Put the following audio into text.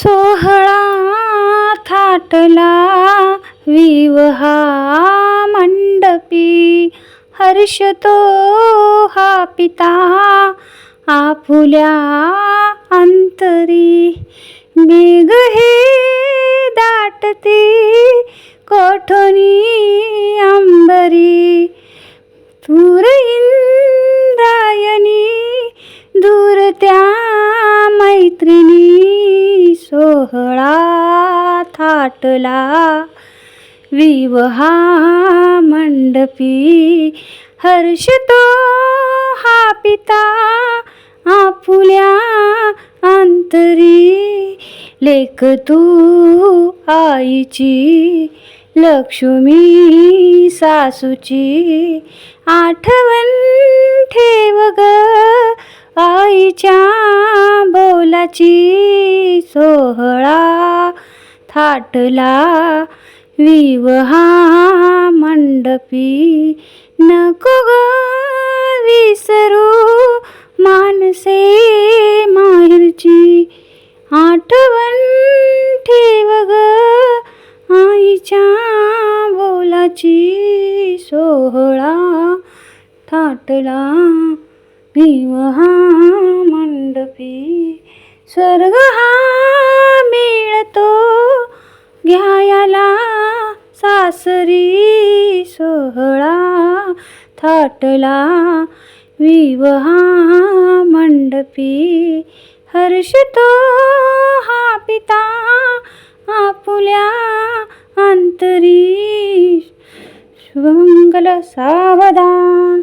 सोहळा थाटला विवहा मंडपी. हर्षतो हा पिता आपुल्या अंतरी. मेघ हे दाटते कोठोनी अंबरी. तूर सोहळा थाटला. विवहा मंडपी हर्ष तो हा पिता आपुल्या अंतरी. लेख तू आईची लक्ष्मी सासूची. आठवण ठेव ग आईच्या बोलाची सोह. थाटला विवहा मंडपी नको ग विसरू मानसे माहेरची. आठवण ठेव ग आईच्या बोलाची सोहळा थाटला विवहा मंडपी. स्वर्ग हा सासरी सोहळा थाटला. विवाह मंडपी हर्षतो हा पिता आपुल्या अंतरी शुभमंगल सावधान.